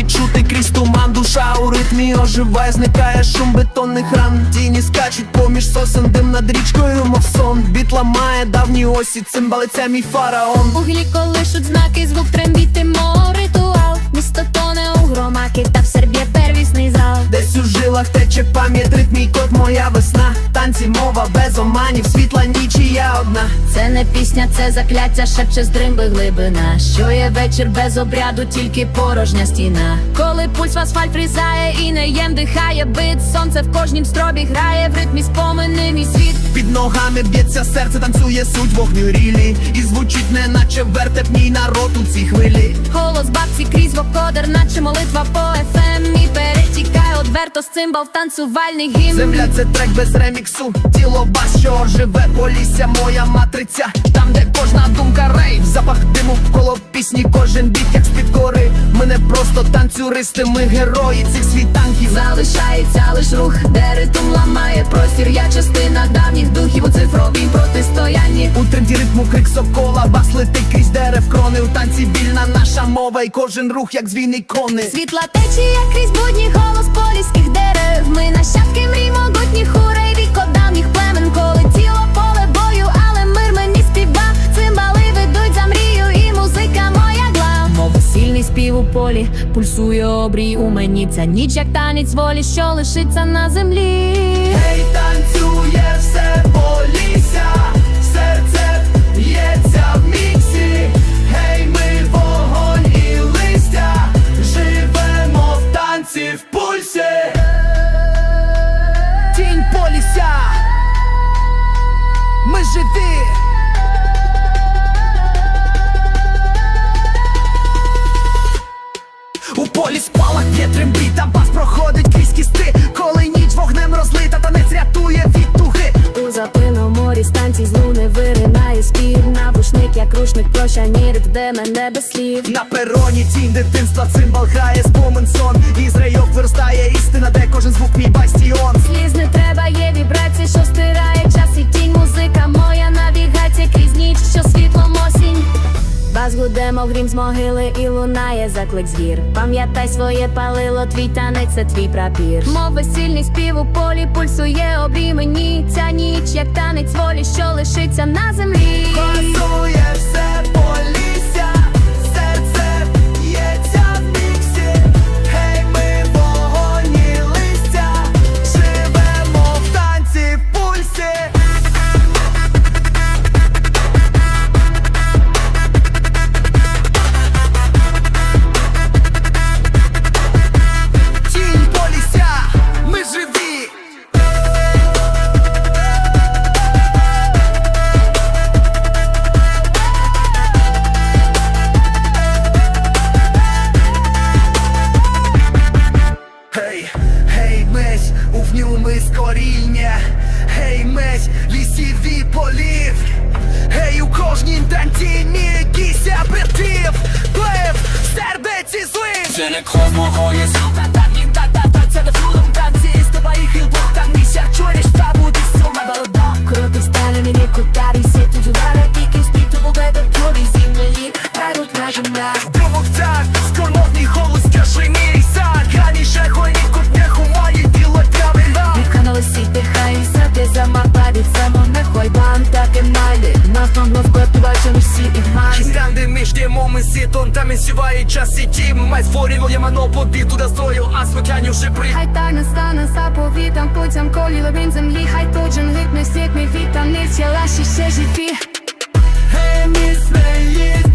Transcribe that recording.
звуки чути крізь туман, душа у ритмі оживає, зникає шум бетонних ран. Тіні скачуть поміж сосен, дим над річкою, мов сон. Біт ламає давні осі, цимбали це мій фараон. Углі колишуть знаки, звук трембіти, мов ритуал. Місто тоне у громаки, та в серб'є первісний жилах тече пам'ять, ритм мій код, моя весна. Танці, мова без оманів, світла ніч і я одна. Це не пісня, це закляття, шепче з дримби глибина. Що є вечір без обряду, тільки порожня стіна. Коли пульс в асфальт врізає і не єм дихає бит, сонце в кожнім стробі грає, в ритмі спомини мій світ. Під ногами б'ється серце, танцює суть вогню рілі. Звучить, не наче вертеп мій народ у цій хвилі. Голос бабці крізь вокодер, наче молитва по ефем І перетікає одверто з цимбал танцювальний гімн Земля це трек без реміксу, тіло бас, що живе полісся, моя матриця. Там, де кожна думка рейв, запах диму коло пісні, кожен біт, як з-під кори. Ми не просто танцюристи, ми герої цих світанків. Залишається лиш рух, де ритм ламає простір. Я частина давніх духів у цифровій протистоянні. У тренді ритму крик сокола, бас летить крізь дерев крони. У танці вільна наша мова, і кожен рух, як звійний кони. Світла течія крізь будні голос поліських дерев. Ми нащадки мрій могутніх урей віко давніх племен, коли тіло поле бою, але мир мені співа. Цимбали ведуть за мрію, і музика моя гла. Мов сильний спів у полі, пульсує обрій у мені. Ця ніч, як танець волі, що лишиться на землі. Гей, танцює все полісся, Тінь. Ми живі. У полі спалах є трембіта, бас проходить крізь кісти, коли ніч вогнем розлита, танець рятує від туги. У запиному морі станцій з луни виринає спів. Навушник, як рушник, прощання, де мене без слів. На пероні тінь дитинства цимбал грає Бас гуде, грім з могили і лунає заклик звір. Пам'ятай своє палило, твій танець, це твій прапір. Мов весільний спів у полі, пульсує обрій мені. Ця ніч, як танець волі, що лишиться на землі. Лісіві полів, гей, у кожній танці якийсь апетит, плив, сердець і злив. Це не кров мого єсу, čas i tim Mai stvorilo je mano побіду да стою А смиканню вже при Хай тайно стане заповітом, путям колі лабіринт землі, хай тоджен ритм світ мій вітам, не ціла ще живі. Гей, міс не їсть